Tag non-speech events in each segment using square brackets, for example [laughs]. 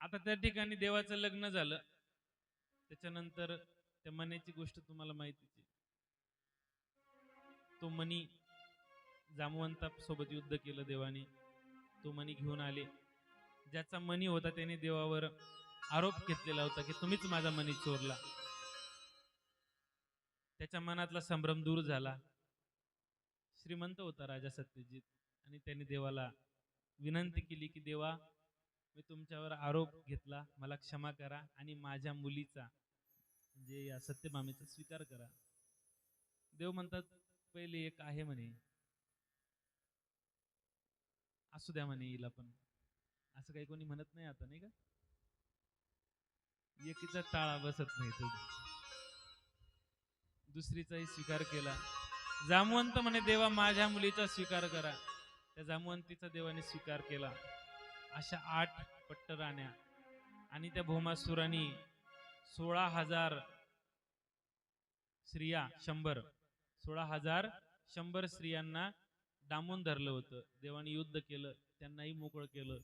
आता त्या ठिकाणी देवाचं लग्न झालं. त्याच्यानंतर त्या मनीची गोष्ट तुम्हाला माहितीची. तो मनी जामवंता सोबत युद्ध केलं देवाने. तो मनी घेऊन आले. ज्याचा मनी होता त्याने देवावर आरोप घेतलेला होता की तुम्हीच माझा मनी चोरला. त्याच्या मनातला संभ्रम दूर झाला. श्रीमंत होता राजा सत्यजित. आणि त्याने देवाला विनंती केली की देवा मी तुमच्यावर आरोप घेतला. मला क्षमा करा आणि माझ्या मुलीचा म्हणजे या सत्यभामेचा स्वीकार करा. देव म्हणतात पहिले एक आहे म्हणे. असू द्या म्हणे हिला पण. असं काही कोणी म्हणत नाही आता नाही का? एकीचा टाळा बसत नाही तो. दुसरीचाही स्वीकार केला. जामवंत म्हणे देवा माझ्या मुलीचा स्वीकार करा. त्या जामवंतीचा देवाने स्वीकार केला. अशा आठ पट्ट राण्या आणि त्या भौमासुराने सोळा हजार स्त्रिया शंभर सोळा हजार शंभर स्त्रियांना डांबून धरलं होतं. देवाने युद्ध केलं त्यांनाही मोकळं केलं.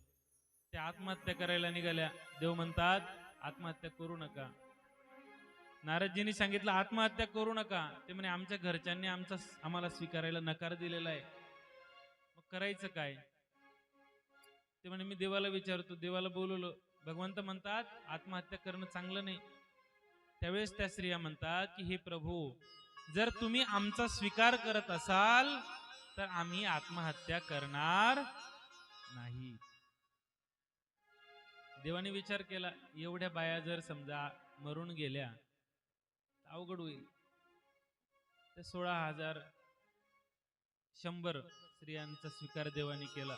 त्या आत्महत्या करायला निघाल्या. देव म्हणतात आत्महत्या करू नका. नारदजींनी सांगितलं आत्महत्या करू नका. ते म्हणे आमच्या घरच्यांनी आमचा आम्हाला स्वीकारायला नकार दिलेला आहे. मग करायचं काय? ते म्हणे मी देवाला विचारतो. देवाला बोलवलं. भगवंत म्हणतात आत्महत्या करणं चांगलं नाही. त्यावेळेस त्या स्त्रिया म्हणतात की हे प्रभू जर तुम्ही आमचा स्वीकार करत असाल तर आम्ही आत्महत्या करणार नाही. देवाने विचार केला एवढ्या बाया जर समजा मरून गेल्या अवघड होईल. ते सोळा हजार शंभर स्त्रियांचा स्वीकार देवाने केला.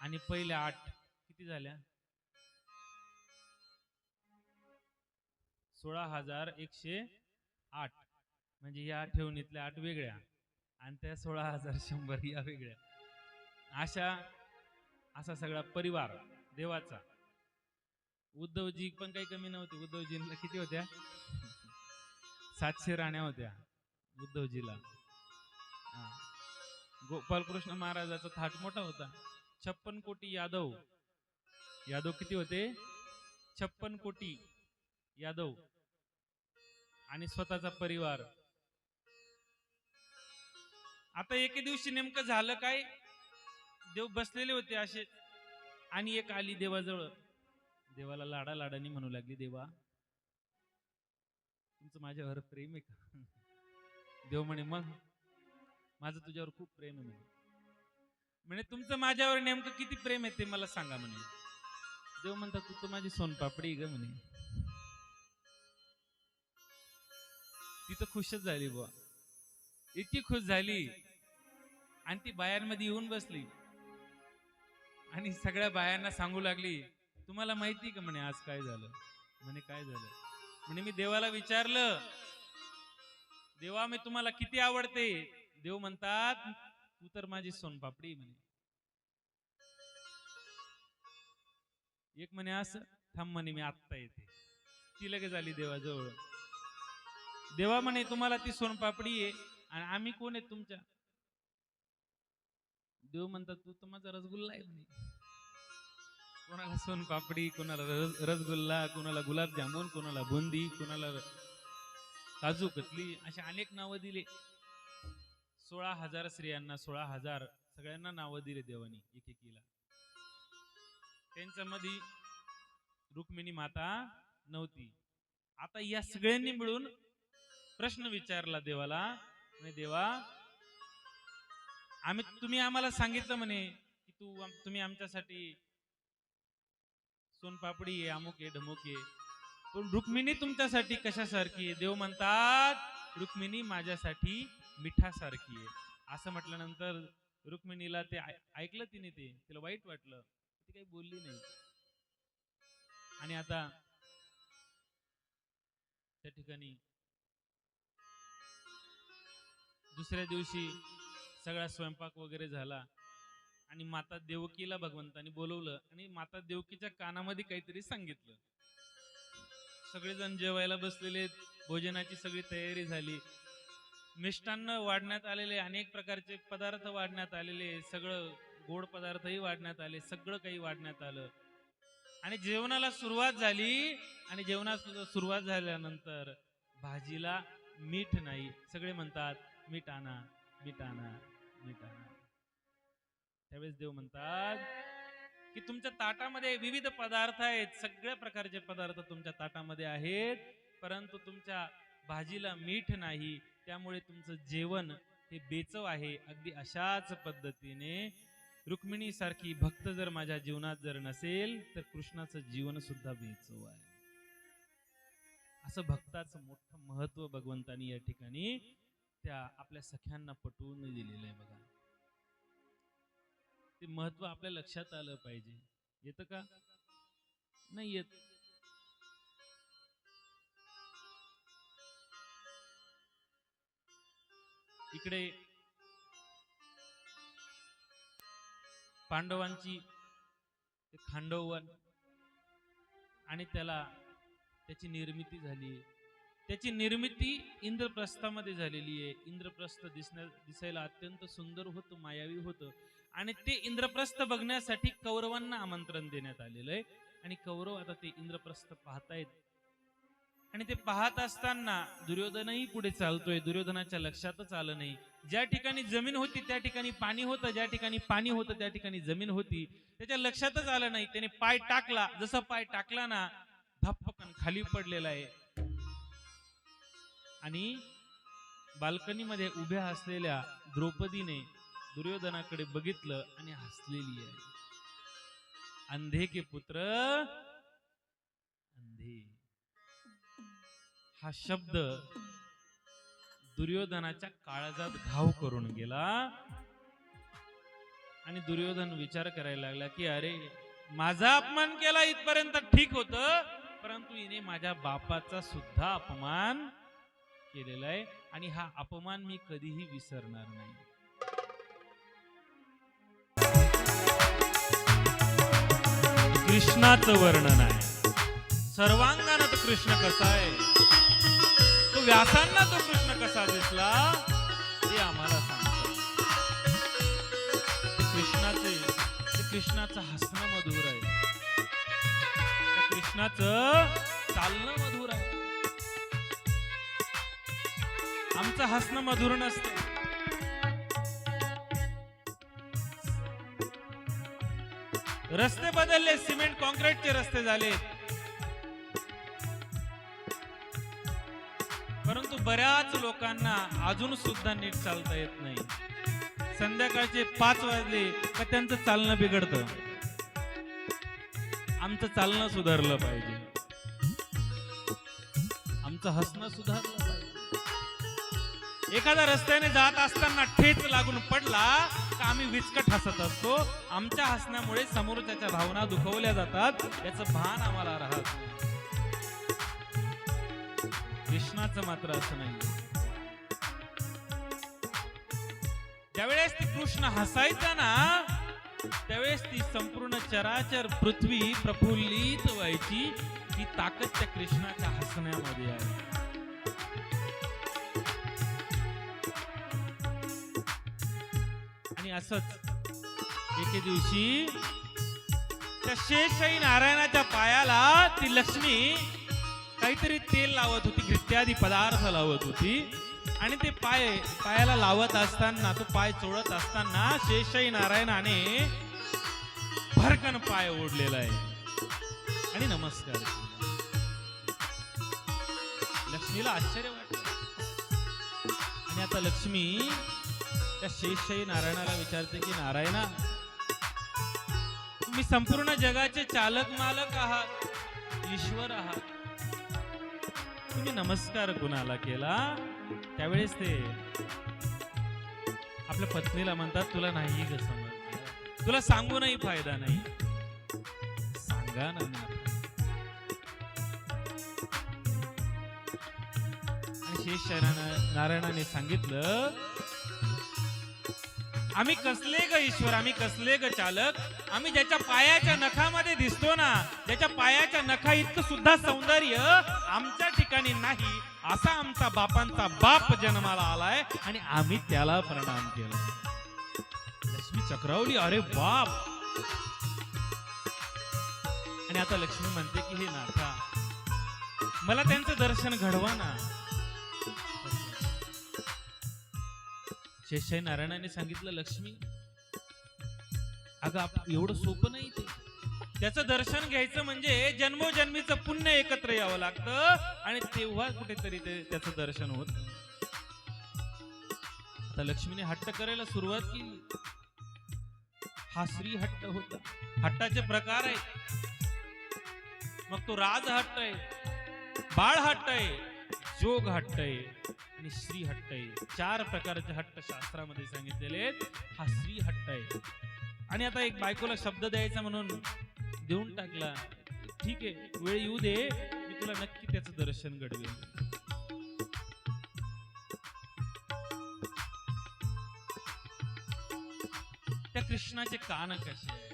आणि पहिल्या आठ किती झाल्या? सोळा हजार एकशे आठ. म्हणजे या ठेवणीतल्या आठ वेगळ्या आणि त्या सोळा हजार शंभर या वेगळ्या. अशा असा सगळा परिवार देवाचा. उद्धवजी पण काही कमी नव्हते. उद्धवजींना किती होत्या? सातशे राण्या होत्या उद्धवजीला. हा. गोपालकृष्ण महाराजाचा थाट मोठा होता. छप्पन कोटी यादव. यादव किती होते? छप्पन कोटी यादव. आणि स्वतःचा परिवार. आता एके दिवशी नेमकं झालं काय? देव बसलेले होते असे. आणि एक आली देवाजवळ. देवाला लाडा लाडानी म्हणू लागली देवा तुमचं माझ्यावर प्रेम आहे का? [laughs] देव म्हणे मग? माझं तुझ्यावर खूप प्रेम आहे म्हणे. म्हणे तुमचं माझ्यावर नेमकं किती प्रेम आहे ते मला सांगा म्हणे. देव म्हणतात तू तर माझी सोनपापडी ग म्हणे. ती तर खुशच झाली बुवा. इतकी खुश झाली. आणि ती बायांमध्ये येऊन बसली. आणि सगळ्या बायांना सांगू लागली तुम्हाला माहिती का म्हणे आज काय झालं? म्हणे काय झालं? म्हणे मी देवाला विचारलं. देवा मी तुम्हाला किती आवडते? देव म्हणतात तू तर माझी सोनपापडी म्हणे. एक म्हणे असं थांब म्हणे मी आत्ता येते. ती लगेच आली देवाजवळ. देवा म्हणे तुम्हाला ती सोनपापडी आहे आणि आम्ही कोण आहेत तुमच्या? देव म्हणतात तू तर माझा रसगुल्ला आहे म्हणे. कोणाला सोनपापडी कोणाला रस रसगुल्ला कोणाला गुलाबजामुन कोणाला बुंदी कोणाला काजू कतली असे अनेक नावं दिले. सोळा हजार स्त्रियांना सोळा हजार सगळ्यांना नावं दिले देवानी एकेकीला. त्यांच्यामध्ये रुक्मिणी माता नव्हती. आता या सगळ्यांनी मिळून प्रश्न विचारला देवाला म्हणे देवा आम्ही तुम्ही आम्हाला सांगितलं म्हणे की तू तुम्ही आमच्यासाठी सोनपापडी आहे अमुक आहे ढमुक आहे. पण रुक्मिणी तुमच्यासाठी कशासारखी आहे? देव म्हणतात रुक्मिणी माझ्यासाठी मिठासारखी आहे. असं म्हटल्यानंतर रुक्मिणीला ते ऐकलं तिने ते. तिला वाईट वाटलं. ती काही बोलली नाही. आणि आता त्या ठिकाणी दुसऱ्या दिवशी सगळा स्वयंपाक वगैरे झाला आणि माता देवकीला भगवंतानी बोलवलं आणि माता देवकीच्या कानामध्ये काहीतरी सांगितलं. सगळेजण जेवायला बसलेले आहेत, भोजनाची सगळी तयारी झाली. मिष्टान्न वाढण्यात आलेले अनेक प्रकारचे पदार्थ वाढण्यात आलेले सगळं गोड पदार्थही वाढण्यात आले सगळं काही वाढण्यात आलं. आणि जेवणाला सुरुवात झाली आणि जेवणाला सुरुवात झाल्यानंतर भाजीला मीठ नाही. सगळे म्हणतात मीठ आणा मीठ आणा मीठ आणा त्यावेळेस देव म्हणतात की तुमच्या ताटामध्ये विविध पदार्थ आहेत. सगळ्या प्रकारचे पदार्थ तुमच्या ताटामध्ये आहेत परंतु तुमच्या भाजीला मीठ नाही. त्यामुळे तुमचं जेवण हे बेचव आहे. अगदी अशाच पद्धतीने रुक्मिणी सारखी भक्त जर माझ्या जीवनात जर नसेल तर कृष्णाचं जीवन सुद्धा बेचव आहे. असं भक्ताचं मोठं महत्त्व भगवंतानी या ठिकाणी त्या आपल्या सख्यांना पटवून दिलेलं आहे बघा. ते महत्त्व आपल्या लक्षात आलं पाहिजे. येतं का? नाही येत. इकडे पांडवांची ते खांडववन आणि त्याला त्याची निर्मिती झाली. त्याची निर्मिती इंद्रप्रस्थामध्ये झालेली आहे. इंद्रप्रस्थ दिसण्या दिसायला अत्यंत सुंदर होतं मायावी होतं. आणि ते इंद्रप्रस्थ बघण्यासाठी कौरवांना आमंत्रण देण्यात आलेलं आहे. आणि कौरव आता ते इंद्रप्रस्थ पाहतायत. आणि ते पाहत असताना दुर्योधनही पुढे चालतोय. दुर्योधनाच्या लक्षातच आलं नाही. ज्या ठिकाणी जमीन होती त्या ठिकाणी पाणी होतं. ज्या ठिकाणी पाणी होतं त्या ठिकाणी जमीन होती. त्याच्या लक्षातच आलं नाही. त्याने पाय टाकला. जसा पाय टाकला ना धप्पकन खाली पडलेला आहे. आणि बाल्कनीमध्ये उभ्या असलेल्या द्रौपदीने दुर्योधनाकडे बघितलं आणि हसलेली आहे. अंधे के पुत्र हा शब्द दुर्योधनाच्या काळजात घाव करून गेला. आणि दुर्योधन विचार करायला लागला की अरे माझा अपमान केला इथपर्यंत ठीक होत. परंतु हिने माझ्या बापाचा सुद्धा अपमान केलेला आहे. आणि हा अपमान मी कधीही विसरणार नाही. कृष्णाचं वर्णन आहे. सर्वांगानं कृष्ण कसा आहे? व्यासांना तो कृष्ण कसा दिसला? ते आम्हाला सांगतो कृष्णाचे ते कृष्णाचं हसणं मधुर आहे. त्या कृष्णाचं चालणं मधुर आहे. आमचं हसणं मधुर नसतं रस्ते बदलले सिमेंट कॉन्क्रीटचे रस्ते झाले. बऱ्याच लोकांना अजून सुद्धा नीट चालता येत नाही. संध्याकाळचे पाच वाजले का त्यांचं चालणं बिघडतं. आमचं चालणं सुधारलं पाहिजे. आमचं हसणं सुधारलं पाहिजे. एखादा रस्त्याने जात असताना ठेच लागून पडला का आम्ही विचकट हसत असतो. आमच्या हसण्यामुळे समोरच्याच्या भावना दुखवल्या जातात. याचं भान आम्हाला राहत नाही. कृष्णाचं मात्र असं नाही ज्यावेळेस ती कृष्ण हसायचा ना त्यावेळेस ती संपूर्ण चराचर पृथ्वी प्रफुल्लित व्हायची ही ताकद त्या कृष्णाच्या हसण्यामध्ये आहे. आणि असंच एके दिवशी त्या शेषाई नारायणाच्या पायाला ती लक्ष्मी काहीतरी तेल लावत होती इत्यादी पदार्थ लावत होती. आणि ते पाय पायाला लावत असताना तो पाय चोळत असताना शेषाई नारायणाने भरकन पाय ओढलेला आहे. आणि नमस्कार लक्ष्मीला आश्चर्य वाटलं. आणि आता लक्ष्मी त्या शेषशाही नारायणाला विचारते की नारायणा तुम्ही संपूर्ण जगाचे चालक मालक आहात ईश्वर आहात. तुम्ही नमस्कार कुणाला केला. त्यावेळेस ते आपल्या पत्नीला म्हणतात तुला नाही ग समज तुला सांगूनही फायदा नाही. सांगा ना शेष नारायणाने सांगितलं आम्ही कसले ग ईश्वर? आम्ही कसले ग चालक? आम्ही ज्याच्या पायाच्या नखामध्ये दिसतो ना ज्याच्या पायाच्या नखा इतकं सुद्धा सौंदर्य आमच्या ठिकाणी नाही असा आमचा बापांचा बाप जन्माला आलाय आणि आम्ही त्याला प्रणाम केला लक्ष्मी चक्रावली अरे बाप! आणि आता लक्ष्मी म्हणते की हे नाथा मला त्यांचं दर्शन घडवा ना. शेषाई नारायणाने सांगितलं लक्ष्मी अगं आप- एवढं सोपं नाही त्याचं दर्शन घ्यायचं म्हणजे जन्मोजन्मीचं पुण्य एकत्र यावं लागतं. आणि तेव्हा कुठेतरी ते त्याचं दर्शन होत. आता लक्ष्मीने हट्ट करायला सुरुवात केली. हा श्री हट्ट होता. हट्टाचे प्रकार आहेत. मग तो राज हट्ट आहे. बाळ हट्ट आहे. जोग हट्ट आहे. आणि श्री हट्ट आहे. चार प्रकारचे हट्ट शास्त्रामध्ये सांगितलेले आहेत. हा श्री हट्ट आहे. आणि आता एक बायकोला शब्द द्यायचा म्हणून देऊन टाकला. ठीक आहे वेळ येऊ दे. मी तुला नक्की त्याचं दर्शन घडवेन. त्या कृष्णाचे कान कसे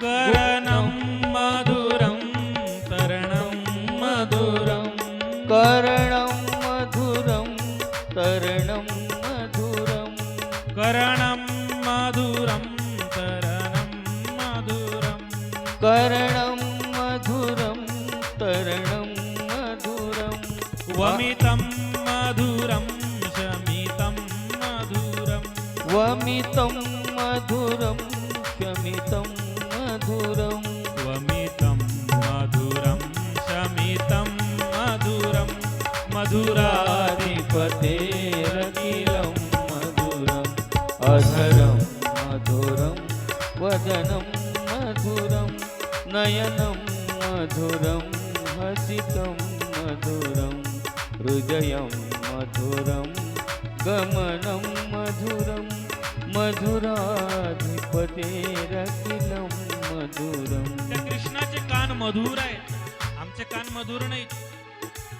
करणं मधुरं तरणं मधुरं. कर शमितं मधुरं वमितं मधुरं शमितं मधुरं मधुराधिपतेरखिलं मधुराधिपतेरखिलं मधुरम् अधरं मधुरं वदनं मधुरं नयनं मधुरं हसितं मधुरं हृदयं मधुरं गमनं मधुरं मधुराधिपतेरखिलं मधुरम. त्या कृष्णाचे कान मधुर आहेत. आमचे कान मधुर नाहीत.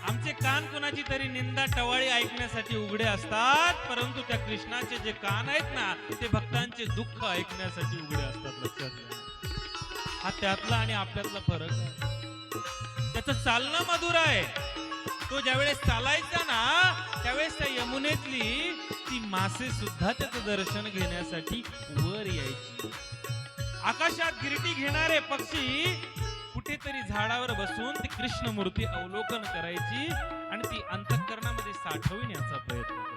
आमचे कान कुणाची तरी निंदा टवाळी ऐकण्यासाठी उघडे असतात परंतु त्या कृष्णाचे जे कान आहेत ना ते भक्तांचे दुःख ऐकण्यासाठी उघडे असतात लक्षात घ्या. हा त्यातला आणि आपल्यातला फरक आहे. त्याचं चालणं मधुर आहे. तो ज्यावेळेस चालायचा ना त्यावेळेस त्या यमुनेतली ती मासे सुद्धा त्याचं दर्शन घेण्यासाठी वर यायची. आकाशात गिरटी घेणारे पक्षी कुठेतरी झाडावर बसून ती कृष्ण मूर्ती अवलोकन करायची आणि ती अंतःकरणामध्ये साठवण्याचा प्रयत्न